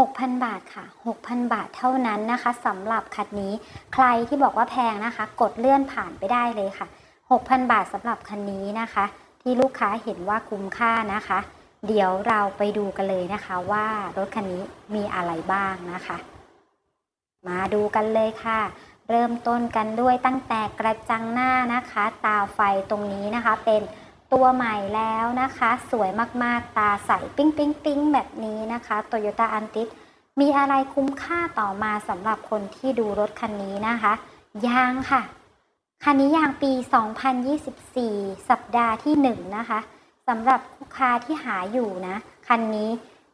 6,000 บาทค่ะ 6,000 บาทเท่านั้นนะคะสำหรับคันนี้ใครที่บอกว่าแพงนะคะ กดเลื่อนผ่านไปได้เลยค่ะ 6,000 บาทสำหรับคันนี้นะคะ ที่ลูกค้าเห็นว่าคุ้มค่านะคะ เดี๋ยวเราไปดูกันเลยนะคะว่ารถคันนี้มีอะไรบ้างนะคะ มาดูกันเลยค่ะ เริ่มต้นกันด้วยตั้งแต่กระจังหน้านะคะ ตาไฟตรงนี้นะคะเป็น ตัวใหม่แล้วนะคะ สวยมากๆ ตาใสปิ้งปิ้งปิ้งแบบนี้นะคะ Toyota a n t i มีอะไรคุ้มค่าต่อมาสำหรับคนที่ดูรถคันนี้นะคะยางค่ะ คันนี้ยางปี 2024 สัปดาห์ที่ 1 นะคะสำหรับลูกค้าที่หาอยู่นะ คันนี้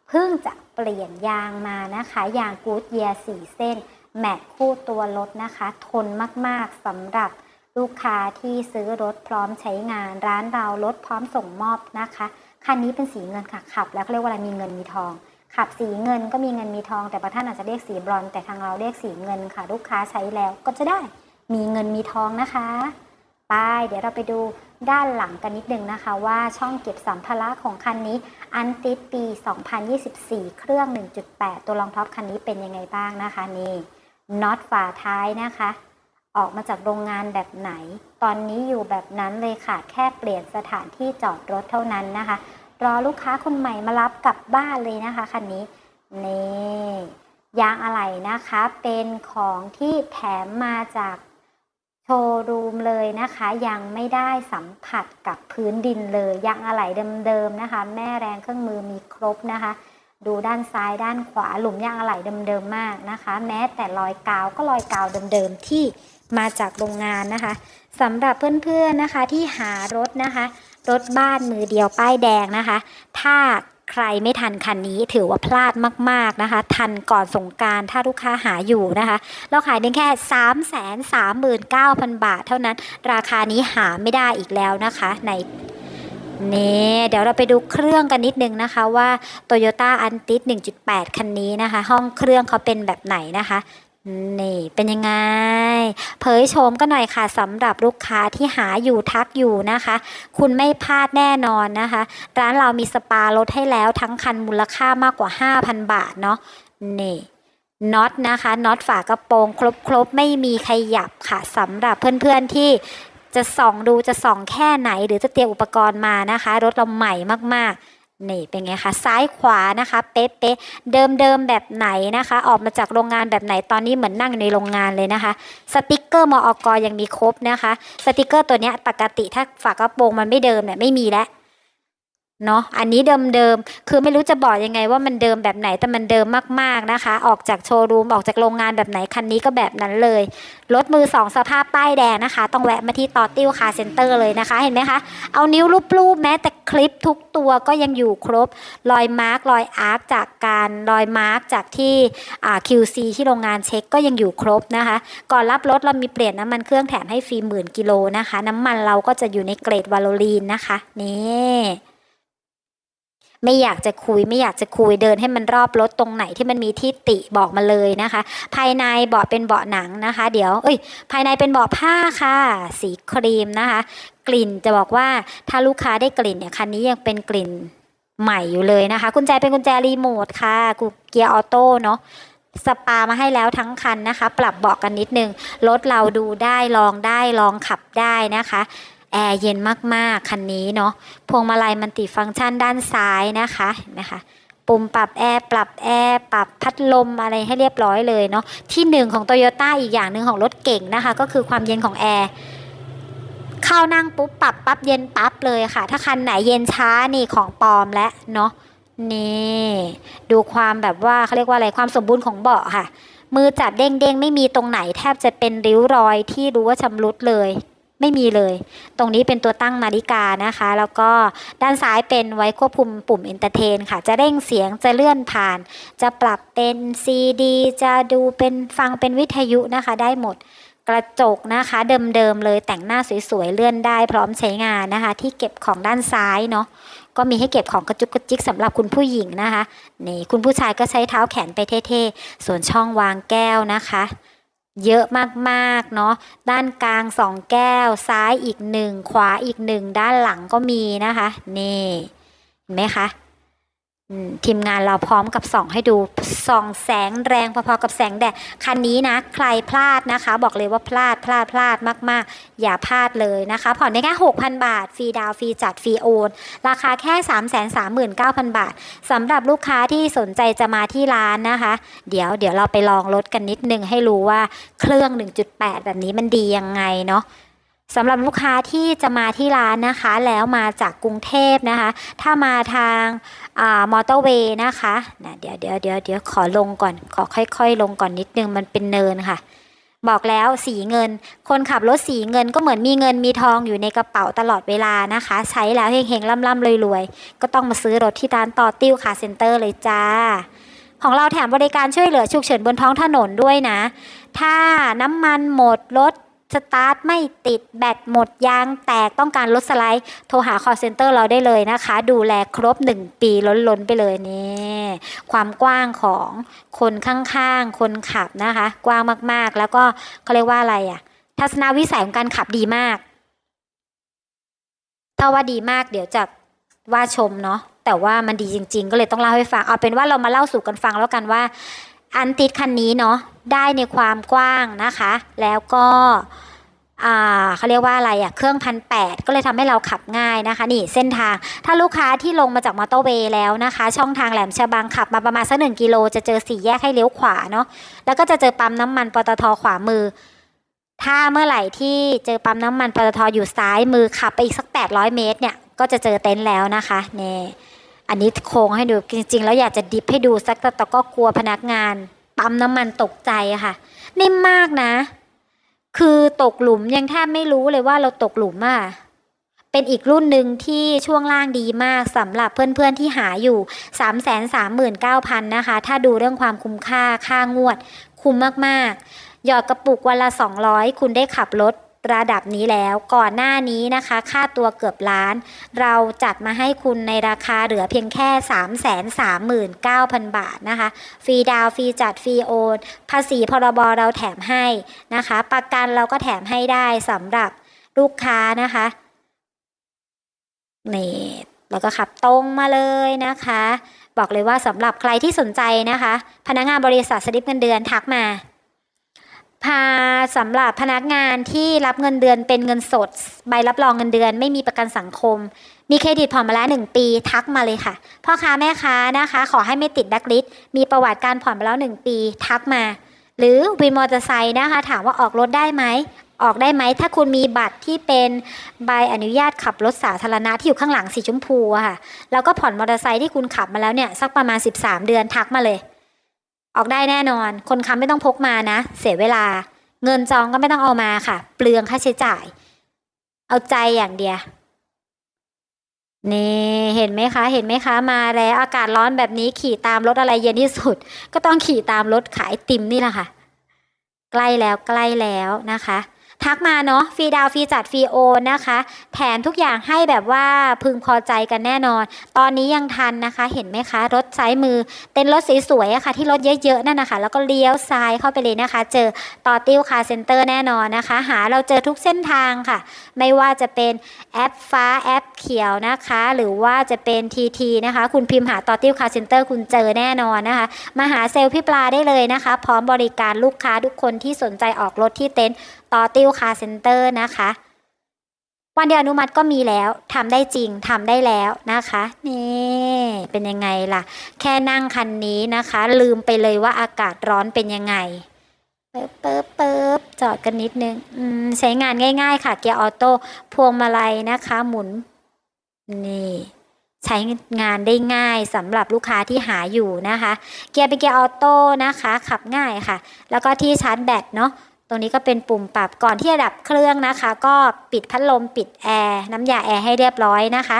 เพิ่งจะเปลี่ยนยางมานะคะยางกูดเยีย4เส้น แมทคู่ตัวรถนะคะ ทนมากๆสำหรับ ลูกค้าที่ซื้อรถพร้อมใช้งานร้านเรารถพร้อมส่งมอบนะคะ คันนี้เป็นสีเงินค่ะขับ แล้วเขาเรียกว่าอะไรมีเงินมีทอง ขับสีเงินก็มีเงินมีทอง แต่บางท่านอาจจะเรียกสีบรอนแต่ทางเราเรียกสีเงินค่ะ ลูกค้าใช้แล้วก็จะได้มีเงินมีทองนะคะไปเดี๋ยวเราไปดูด้านหลังกันนิดนึงนะคะ ว่าช่องเก็บสัมภาระของคันนี้ อันติดปี 2024 เครื่อง 1.8 ตัวรองท็อปคันนี้เป็นยังไงบ้างนะคะนี่น็อตฝาท้ายนะคะ ออกมาจากโรงงานแบบไหน ตอนนี้อยู่แบบนั้นเลยค่ะแค่เปลี่ยนสถานที่จอดรถเท่านั้นนะคะ รอลูกค้าคนใหม่มารับกลับบ้านเลยนะคะคันนี้นี่ยางอะไหล่นะคะ เป็นของที่แถมมาจากโชว์รูมเลยนะคะ ยังไม่ได้สัมผัสกับพื้นดินเลยยางอะไหล่เดิมๆนะคะ แม่แรงเครื่องมือมีครบนะคะ ดูด้านซ้ายด้านขวาหลุมยางอะไหล่เดิมๆมากนะคะ แม้แต่รอยกาวก็รอยกาวเดิมๆที่ มาจากโรงงานนะคะสำหรับเพื่อนๆนะคะที่หารถนะคะ รถบ้านมือเดียวป้ายแดงนะคะ ถ้าใครไม่ทันคันนี้ถือว่าพลาดมากๆนะคะ ทันก่อนสงการถ้าลูกค้าหาอยู่นะคะ เราขายได้แค่ 3 3 9 0 0 0 บาทเท่านั้น ราคานี้หาไม่ได้อีกแล้วนะคะ ในนี่เดี๋ยวเราไปดูเครื่องกันนิดนึงนะคะว่า Toyota a n t i 1.8 คันนี้นะคะ ห้องเครื่องเขาเป็นแบบไหนนะคะ นี่เป็นยังไง เผยโฉมกันหน่อยค่ะสำหรับลูกค้าที่หาอยู่ทักอยู่นะคะ คุณไม่พลาดแน่นอนนะคะ ร้านเรามีสปาลดให้แล้วทั้งคันมูลค่ามากกว่า 5,000 บาทเนาะนี่น็อตนะคะน็อตฝากระโปรงครบๆ ไม่มีขยับค่ะสำหรับเพื่อนๆที่จะส่องดูจะส่องแค่ไหน หรือจะเตรียมอุปกรณ์มานะคะ รถเราใหม่มากๆ นี่เป็นไงคะซ้ายขวานะคะเป๊ะๆเดิมๆแบบไหนนะคะ ออกมาจากโรงงานแบบไหนตอนนี้เหมือนนั่งในโรงงานเลยนะคะ สติกเกอร์มอกยังมีครบนะคะ สติกเกอร์ตัวนี้ปกติถ้าฝากระโปรงมันไม่เดิมเนี่ยไม่มีแล้ว เนาะอันนี้เดิมๆ คือไม่รู้จะบอกยังไงว่ามันเดิมแบบไหนแต่มันเดิมมากๆนะคะ ออกจากโชว์รูม ออกจากโรงงานแบบไหนคันนี้ก็แบบนั้นเลย รถมือสองสภาพป้ายแดงนะคะ ต้องแวะมาที่ต่อติ้วคาเซ็นเตอร์เลยนะคะ เห็นไหมคะ เอานิ้วรูปๆ แม้แต่คลิปทุกตัวก็ยังอยู่ครบ รอยมาร์กรอยอาร์คจากการรอยมาร์กจากที่ QC ที่โรงงานเช็คก็ยังอยู่ครบนะคะ ก่อนรับรถเรามีเปลี่ยนน้ำมันเครื่องแถมให้ฟรีหมื่นกิโลนะคะ น้ำมันเราก็จะอยู่ในเกรดวาโลลีนนะคะนี่ ไม่อยากจะคุยไม่อยากจะคุยเดินให้มันรอบรถตรงไหนที่มันมีที่ติบอกมาเลยนะคะ ภายในเบาะเป็นเบาะหนังนะคะ เดี๋ยวเอ้ย ภายในเป็นเบาะผ้าค่ะ สีครีมนะคะ กลิ่นจะบอกว่าถ้าลูกค้าได้กลิ่นเนี่ยคันนี้ยังเป็นกลิ่นใหม่อยู่เลยนะคะ กุญแจเป็นกุญแจรีโมทค่ะกูเกียร์ออโต้เนาะสปามาให้แล้วทั้งคันนะคะ ปรับเบาะกันนิดนึงรถเราดูได้ลองได้ลองขับได้นะคะ แอร์เย็นมากๆ คันนี้เนาะพวงมาลัยมันติฟังก์ชันด้านซ้ายนะคะเห็นะคะปุ่มปรับแอร์ปรับแอร์ปรับพัดลมอะไรให้เรียบร้อยเลยเนาะที่หนึ่งของ t o y ยต้าอีกอย่างหนึ่งของรถเก่งนะคะ ก็คือความเย็นของแอร์เข้านั่งปุ๊บปรับปั๊บเย็นปั๊บเลยค่ะ ถ้าคันไหนเย็นช้านี่ของปลอมและเนาะนี่ดูความแบบว่าเขาเรียกว่าอะไรความสมบูรณ์ของเบาะค่ะ มือจับเด้งเด้งๆไม่มีตรงไหนแทบจะเป็นริ้วรอยที่รู้ว่าชำรุดเลย ไม่มีเลย ตรงนี้เป็นตัวตั้งนาฬิกานะคะ แล้วก็ด้านซ้ายเป็นไว้ควบคุมปุ่ม Entertain ค่ะ จะเร่งเสียง จะเลื่อนผ่าน จะปรับเป็น CD จะดูเป็นฟังเป็นวิทยุนะคะ ได้หมด กระจกนะคะ เดิมๆเลยแต่งหน้าสวยๆ เลื่อนได้พร้อมใช้งานนะคะ ที่เก็บของด้านซ้ายเนาะ ก็มีให้เก็บของกระจุกกระจิกสำหรับคุณผู้หญิงนะคะ นี่คุณผู้ชายก็ใช้เท้าแขนไปเท่ๆ ส่วนช่องวางแก้วนะคะ เยอะมากๆเนาะด้านกลางสองแก้ว ซ้ายอีกหนึ่งขวาอีกหนึ่งด้านหลังก็มีนะคะ นี่ เห็นไหมคะ ทีมงานเราพร้อมกับส่องให้ดูส่องแสงแรงพอๆกับแสงแดดคันนี้นะใครพลาดนะคะ บอกเลยว่าพลาดพลาดพลาดมากๆ อย่าพลาดเลยนะคะ ผ่อนได้แค่6,000 บาท ฟรีดาวฟรีจัดฟรีโอน ราคาแค่ 339,000 บาทสำหรับลูกค้าที่สนใจจะมาที่ร้านนะคะ เดี๋ยวเดี๋ยวเราไปลองรถกันนิดนึงให้รู้ว่าเครื่อง 1.8 แบบนี้มันดียังไงเนาะ สำหรับลูกค้าที่จะมาที่ร้านนะคะ แล้วมาจากกรุงเทพนะคะ ถ้ามาทางมอเตอร์เวย์นะคะนะเดี๋ยวเดี๋ยวเดี๋ยวเดี๋ยวขอลงก่อน ขอค่อย ๆ ลงก่อนนิดนึงมันเป็นเนินค่ะ บอกแล้วสีเงิน คนขับรถสีเงินก็เหมือนมีเงินมีทองอยู่ในกระเป๋าตลอดเวลานะคะ ใช้แล้วเฮงๆล่ำๆรวยๆ ก็ต้องมาซื้อรถที่ร้านต่อติ้วคาเซ็นเตอร์เลยจ้าของเราแถมบริการช่วยเหลือฉุกเฉินบนท้องถนนด้วยนะ ถ้าน้ำมันหมดรถ สตาร์ทไม่ติดแบตหมดยางแตกต้องการลดสไลด์ โทรหา call center เราได้เลยนะคะ ดูแลครบ 1 ปีล้นๆไปเลยนี่ความกว้างของคนข้างๆ คนขับนะคะ กว้างมากๆ แล้วก็เขาเรียกว่าอะไรอะทัศนวิสัยของการขับดีมาก ถ้าว่าดีมากเดี๋ยวจะว่าชมเนาะแต่ว่ามันดีจริง ๆ ก็เลยต้องเล่าให้ฟังเอาเป็นว่าเรามาเล่าสู่กันฟังแล้วกันว่า อันติดคันนี้เนาะ ได้ในความกว้างนะคะ แล้วก็เขาเรียกว่าอะไรอะเครื่องพันแปดก็เลยทำให้เราขับง่ายนะคะ นี่เส้นทาง ถ้าลูกค้าที่ลงมาจากมอเตอร์เวย์แล้วนะคะ ช่องทางแหลมฉบังขับมาประมาณสักหนึ่งกิโลจะเจอสี่แยกให้เลี้ยวขวาเนาะแล้วก็จะเจอปั๊มน้ำมันปตทขวามือ ถ้าเมื่อไหร่ที่เจอปั๊มน้ำมันปตทอยู่ซ้ายมือขับไปอีกสัก 800 เมตรเนี่ยก็จะเจอเต็นท์แล้วนะคะเนี่ยอันนี้โค้งให้ดูจริง ๆ แล้วอยากจะดิฟให้ดูสักแต่ก็กลัวพนักงาน ปั๊มน้ำมันตกใจอะค่ะ นิ่มมากนะ คือตกหลุมยังแทบไม่รู้เลยว่าเราตกหลุมอะเป็นอีกรุ่นหนึ่งที่ช่วงล่างดีมากสำหรับเพื่อนๆที่หาอยู่ 3 3 9 0 0 0 นะคะ ถ้าดูเรื่องความคุ้มค่าค่างวด คุ้มมากๆ หยอดกระปุกวันละ 200 คุณได้ขับรถ ระดับนี้แล้ว ก่อนหน้านี้นะคะ ค่าตัวเกือบล้าน เราจัดมาให้คุณในราคาเหลือเพียงแค่ 339,000 บาทนะคะ ฟรีดาวฟรีจัดฟรีโอน ภาษีพรบเราแถมให้นะคะ ประกันเราก็แถมให้ได้สำหรับลูกค้านะคะนี่แล้วก็ขับตรงมาเลยนะคะ บอกเลยว่าสำหรับใครที่สนใจนะคะ พนักงานบริษัทสลิปเงินเดือนทักมา พาสำหรับพนักงานที่รับเงินเดือนเป็นเงินสด ใบรับรองเงินเดือน ไม่มีประกันสังคม มีเครดิตผ่อนมาแล้วหนึ่งปี ทักมาเลยค่ะ พ่อค้าแม่ค้านะคะ ขอให้ไม่ติดแบล็คลิสต์มีประวัติการผ่อนมาแล้วหนึ่งปี ทักมา หรือวินมอเตอร์ไซค์นะคะ ถามว่าออกรถได้ไหมออกได้ไหมถ้าคุณมีบัตรที่เป็นใบอนุญาตขับรถสาธารณะที่อยู่ข้างหลังสีชมพูอะค่ะแล้วก็ผ่อนมอเตอร์ไซค์ที่คุณขับมาแล้วเนี่ยสักประมาณ 13 เดือนทักมาเลย ออกได้แน่นอน คนค้ำไม่ต้องพกมานะ เสียเวลา เงินจองก็ไม่ต้องเอามาค่ะ เปลืองค่าใช้จ่าย เอาใจอย่างเดียวนี่เห็นไหมคะ เห็นไหมคะ มาแล้วอากาศร้อนแบบนี้ขี่ตามรถอะไรเย็นที่สุด ก็ต้องขี่ตามรถขายติมนี่แหละค่ะ ใกล้แล้วใกล้แล้วนะคะ ทักมาเนาะฟรีดาวฟรีจัดฟรีโอนนะคะ แถมทุกอย่างให้แบบว่าพึงพอใจกันแน่นอน ตอนนี้ยังทันนะคะ เห็นไหมคะ รถซ้ายมือเต็นท์รถสวยๆอะค่ะ ที่รถเยอะๆนั่นนะคะแล้วก็เลี้ยวซ้ายเข้าไปเลยนะคะ เจอต่อติ้วคาเซ็นเตอร์แน่นอนนะคะ หาเราเจอทุกเส้นทางค่ะ ไม่ว่าจะเป็นแอปฟ้าแอปเขียวนะคะ หรือว่าจะเป็น TT นะคะ คุณพิมพ์หาต่อติ้วคาเซ็นเตอร์คุณเจอแน่นอนนะคะ มาหาเซลล์พี่ปลาได้เลยนะคะ พร้อมบริการลูกค้าทุกคนที่สนใจออกรถที่เต็นท์ ต่อติ้วคาเซ็นเตอร์นะคะ วันเดียวอนุมัติก็มีแล้วทำได้จริงทำได้แล้วนะคะ นี่เป็นยังไงล่ะ แค่นั่งคันนี้นะคะ ลืมไปเลยว่าอากาศร้อนเป็นยังไงเปิบเปิบเปิบจอดกันนิดนึงใช้งานง่าย ๆ ค่ะ เกียร์ออโต้พวงมาลัยนะคะ หมุน นี่ใช้งานได้ง่ายสำหรับลูกค้าที่หาอยู่นะคะ เกียร์เป็นเกียร์ออโต้นะคะ ขับง่ายค่ะ แล้วก็ที่ชาร์จแบตเนาะ ตรงนี้ก็เป็นปุ่มปรับก่อนที่จะดับเครื่องนะคะ ก็ปิดพัดลมปิดแอร์น้ำยาแอร์ให้เรียบร้อยนะคะ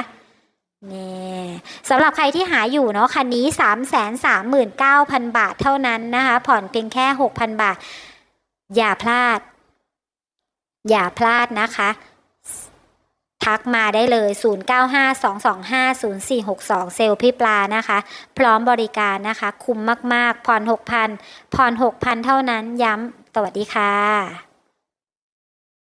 นี่สำหรับใครที่หาอยู่เนาะคันนี้ 3 3 9 0 0 0 บาทเท่านั้นนะคะ ผ่อนเพียงแค่ 6,000 บาท อย่าพลาด อย่าพลาดนะคะ ทักมาได้เลย 0952250462 เซลล์พี่ปลานะคะ พร้อมบริการนะคะ คุ้มมาก ๆ ผ่อน 6,000 ผ่อน 6,000 เท่านั้นย้ำ สวัสดีค่ะ